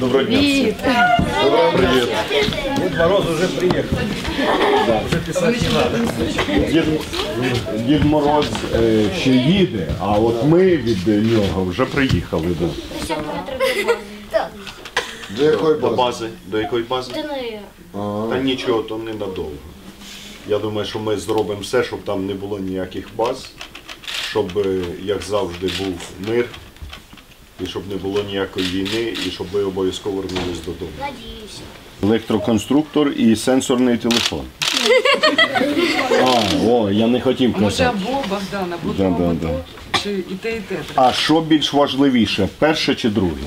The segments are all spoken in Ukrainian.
Доброго дня. всім. Привіт. Дед Мороз уже приехал. Уже писать не надо. Дід, Дід Мороз е, ще їде, а от ми від нього вже приїхали. Да. До якої До бази? бази. До якої бази? Та нічого, то ненадовго. Я думаю, що ми зробимо все, щоб там не було ніяких баз, щоб, е, як завжди, був мир, і щоб не було ніякої війни, і щоб ви обов'язково вернулись додому. Надеюсь. Електроконструктор і сенсорний телефон. А, о, я не хотів Може казати. або Богдана, або Да, да, то. Чи і те, і те. А що більш важливіше, перше чи друге?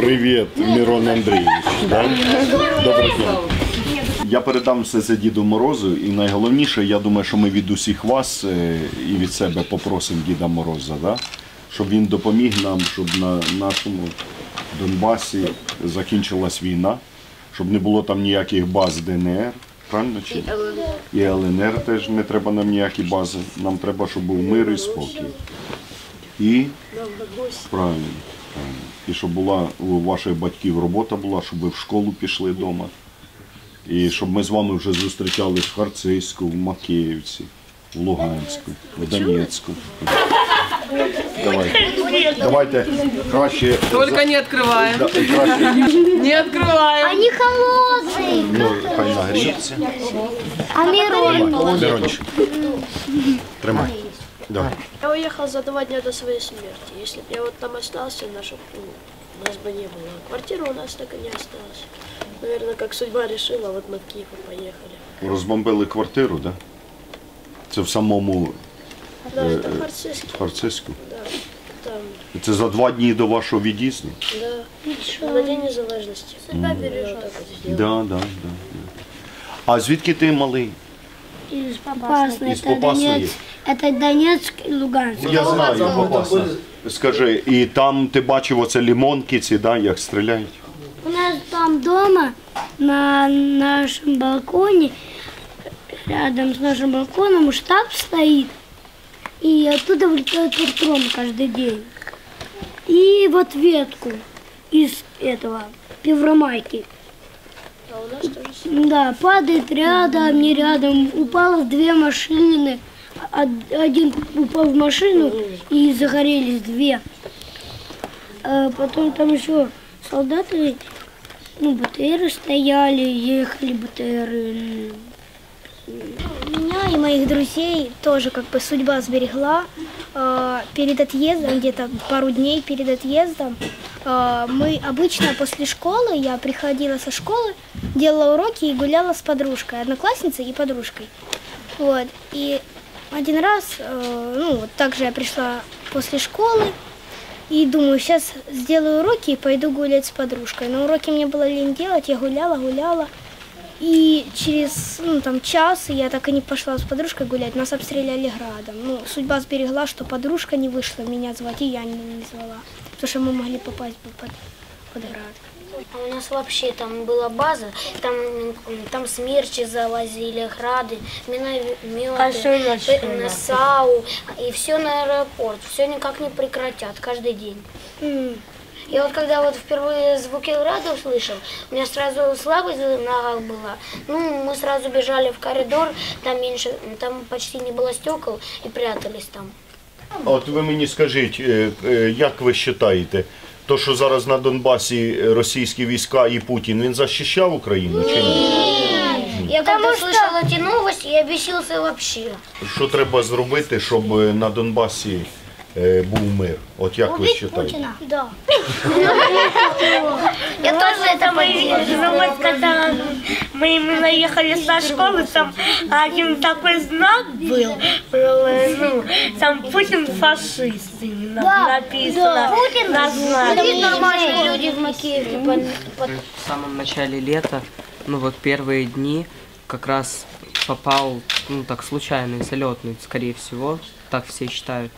Привіт, Мирон Андрійович. Да? Доброго дня. Я передам все це Діду Морозу, і найголовніше, я думаю, що ми від усіх вас е, і від себе попросимо Діда Мороза, да? щоб він допоміг нам, щоб на нашому Донбасі закінчилась війна, щоб не було там ніяких баз ДНР, правильно чи? І ЛНР теж не треба нам ніякі бази. Нам треба, щоб був мир і спокій. І правильно, правильно. І щоб була у ваших батьків робота була, щоб ви в школу пішли вдома. І щоб ми з вами вже зустрічались в Харцизьку, в Макеївці, в Луганську, в Донецьку. Давайте, давайте краще. Только не открываем. Да, краще Не открываем. Они холодные. ну, хай нагріється. А Мирон? Мирончик, тримай. Давай. Я уехал за два дня до своей смерти. Если бы я вот там остался, наша, ну, нас бы не было. Квартира у нас так и не осталась. Наверное, как судьба решила, вот мы в Киев и поехали. Розбомбили квартиру, да? Це в самому Да, это Харцизский, Харцизьку. да. Там, Це за два дні до вашого від'їзду? да. На День Незалежности. Судьба бережет. Вот так вот сделала. Да, да, да. да. А звідки ти малий? Из Попасной. Из Это Попасной Донецк. Это Донецк и Луганск. Я знаю, Попасна. Скажи, і там ти бачив оце лімонки ці, да, як стріляють? У нас там дома на нашем балконе, рядом с нашим балконом штаб стоит. И оттуда вылетают электроны каждый день. И в ответку из этого пивромайки. А у нас тоже самое. Да, падает рядом, не рядом. Упало две машины. Од- Один упал в машину и загорелись две. А потом там еще солдаты, ну, БТРы стояли, ехали БТРы. Меня и моих друзей тоже как бы судьба сберегла. Э, Перед отъездом, где-то пару дней перед отъездом, э, мы обычно после школы, я приходила со школы, делала уроки и гуляла с подружкой, одноклассницей и подружкой. Вот. И один раз, э, ну, вот так же я пришла после школы, и думаю, сейчас сделаю уроки и пойду гулять с подружкой. Но уроки мне было лень делать, я гуляла, гуляла. И через ну, там, час я так и не пошла с подружкой гулять, нас обстреляли градом. Ну, судьба сберегла, что подружка не вышла меня звать, и я не, не звала. Потому что мы могли попасть под, под град. А у нас вообще там была база, там, там смерчи завозили, грады, минометы, на САУ, и все на аэропорт, все никак не прекратят, каждый день. И вот когда вот впервые звуки града услышал, у меня сразу слабость в ногах была. Ну, мы сразу бежали в коридор, там меньше, там почти не было стекол и прятались там. От ви мені скажіть, е, е, як ви вважаєте, то, що зараз на Донбасі російські війська і Путін, він захищав Україну чи ні? Я коли слышала ті новості, я бісився вообще. Що треба зробити, щоб е, на Донбасі е, був мир? От як ви вважаєте? Да. Я тоже это Вот когда мы именно ехали со школы, там один такой знак был, э, ну, там Путин фашист именно написано на знаке. нормальные люди в Макеевке. в самом начале лета, ну вот первые дни, как раз попал, ну так случайный, залетный, скорее всего, так все считают,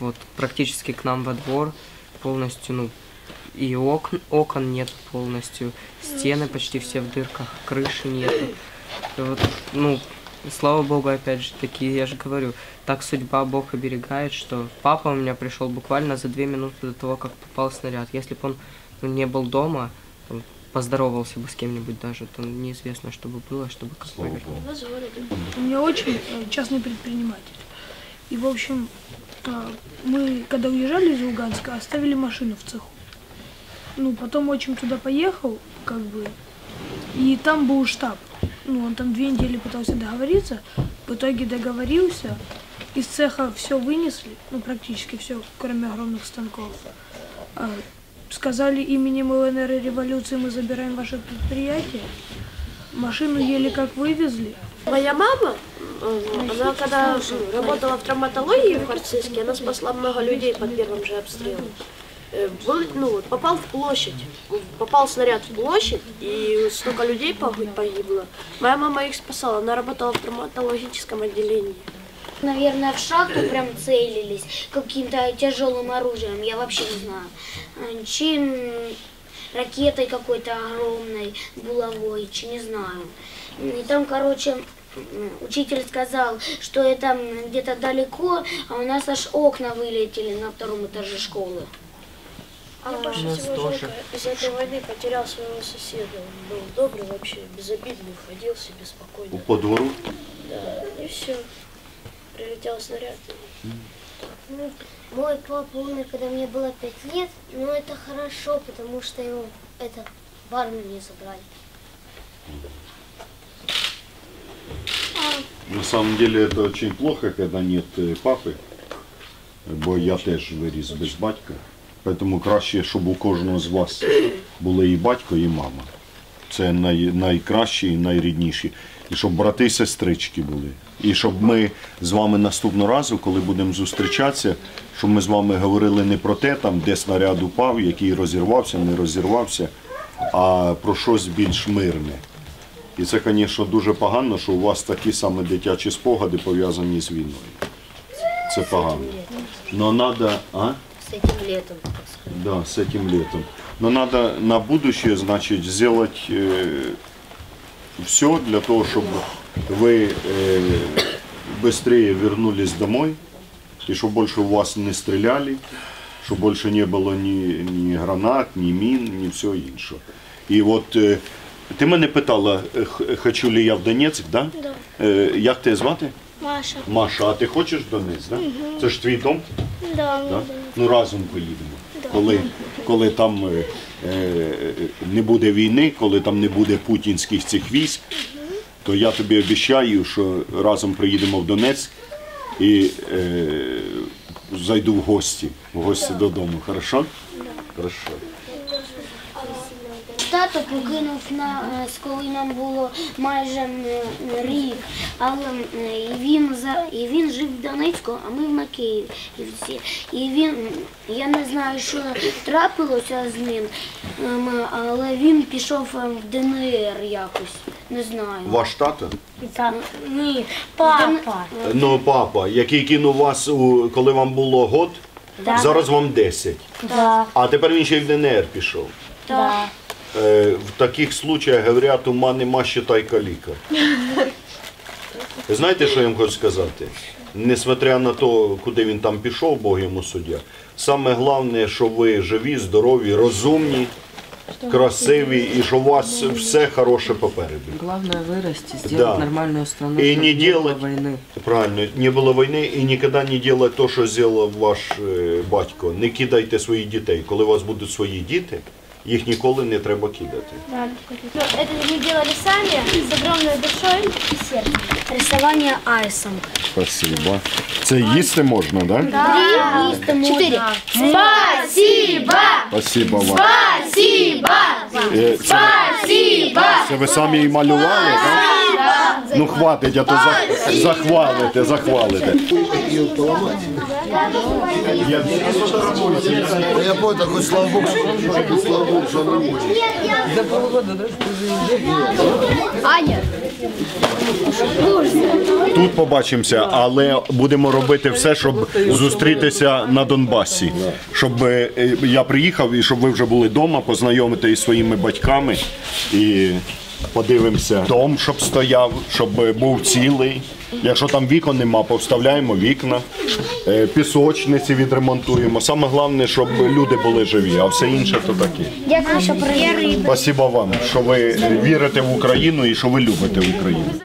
вот практически к нам во двор, полностью, ну, и окон, окон нет полностью, стены почти все в дырках, крыши нету. И вот, ну, слава богу, опять же таки, я же говорю, так судьба Бог оберегает, что папа у меня пришел буквально за две минуты до того, как попал снаряд. Если бы он ну, не был дома, поздоровался бы с кем-нибудь даже, то неизвестно, что бы было, что бы как повернуло. У меня очень э, частный предприниматель. И, в общем, э, мы, когда уезжали из Луганска, оставили машину в цеху. Ну, потом отчим туда поехал, как бы, и там был штаб. Ну, он там две недели пытался договориться, в итоге договорился, из цеха все вынесли, ну, практически все, кроме огромных станков. А, Сказали именем ЛНР и революции мы забираем ваше предприятие. Машину еле как вывезли. Моя мама, она когда работала в травматологии в Харциске, она спасла много людей под первым же обстрелом. Э, был- ну, попал в площадь, попал снаряд в площадь, и столько людей погиб- погибло. Моя мама их спасала, она работала в травматологическом отделении. Наверное, в шахту прям целились каким-то тяжелым оружием, я вообще не знаю. А, Чем ракетой какой-то огромной, булавой, чи не знаю. И там, короче, учитель сказал, что это где-то далеко, а у нас аж окна вылетели на втором этаже школы. Я больше всего тоже. из этой войны потерял своего соседа. Он был добрый вообще, безобидный, ходил себе спокойно. По двору? Да, и все. Прилетел снаряд. Ну, Мой папа умер, когда мне было пять лет, но это хорошо, потому что его это в армию не забрали. На самом деле это очень плохо, когда нет е, папи, бо я теж виріс без батька. Тому краще, щоб у кожного з вас були і батько, і мама. Це най, найкращі і найрідніші. І щоб брати і сестрички були. І щоб ми з вами наступного разу, коли будемо зустрічатися, щоб ми з вами говорили не про те, там, де снаряд упав, який розірвався, не розірвався, а про щось більш мирне. І це, звісно, дуже погано, що у вас такі саме дитячі спогади пов'язані з війною. Це погано. Но надо, а? С этим летом, так сказать. Да, с этим летом. Но надо на будущее, значит, сделать все для того, чтобы вы э, быстрее вернулись домой, и чтобы больше у вас не стреляли, чтобы больше не было ни, ни гранат, ни мин, ни всього іншого. І от е, ти мене питала, е, хочу ли я в Донецьк, да? Да. Е, як тебе звати? Маша. Маша, а ти хочеш в Донецьк, да? Це ж твій дом? Да, Да? Ну разом поїдемо. Коли, коли там е, е, не буде війни, коли там не буде путінських цих військ, то я тобі обіцяю, що разом приїдемо в Донецьк і е, зайду в гості, в гості додому. Хорошо? Хорошо. Тато покинув на е, коли нам було майже рік, але і він за і він жив в Донецьку, а ми в Макіївці. І він я не знаю, що трапилося з ним, ем, але він пішов ем, в ДНР якось. Не знаю. Ваш тато? Ні, Папа. Ну, папа, який кинув вас, у, коли вам було год, зараз вам 10. Да. А тепер він ще й в ДНР пішов. Да. Е, в таких случаях говорять, ума нема, считай каліка. Знаєте, що я вам хочу сказати? Несмотря на те, куди він там пішов, Бог йому суддя, саме головне, що ви живі, здорові, розумні, красиві і що у вас все хороше попереду. Главное вырасти, сделать Да. нормальную страну, И чтобы не было делать- войны. Правильно, не було війни і ніколи не делать те, що зробив ваш е, батько. Не кидайте своїх дітей. Коли у вас будуть свої діти, їх ніколи не треба кидати. Ну, это мы делали сами, с огромной душой и сердцем. рисування айсом. Спасибо. Це їсти можна, так? Да? Три їсти можна. Спасибо вам. Спасибо! Це, Спасибо! Це ви самі і малювали, так? Ну хватить, а то за, захвалите, захвалите. Я Я понял, такой слава богу, что слава богу, что он рабочий. За полгода, да? Тут побачимося, але будемо робити все, щоб зустрітися на Донбасі. Щоб е, я приїхав і щоб ви вже були вдома, познайомити із своїми батьками і подивимося дом, щоб стояв, щоб був цілий. Якщо там вікон нема, повставляємо вікна, е, пісочниці відремонтуємо. Саме головне, щоб люди були живі, а все інше то таке. Дякую, що приїхали. Дякую вам, що ви вірите в Україну і що ви любите Україну.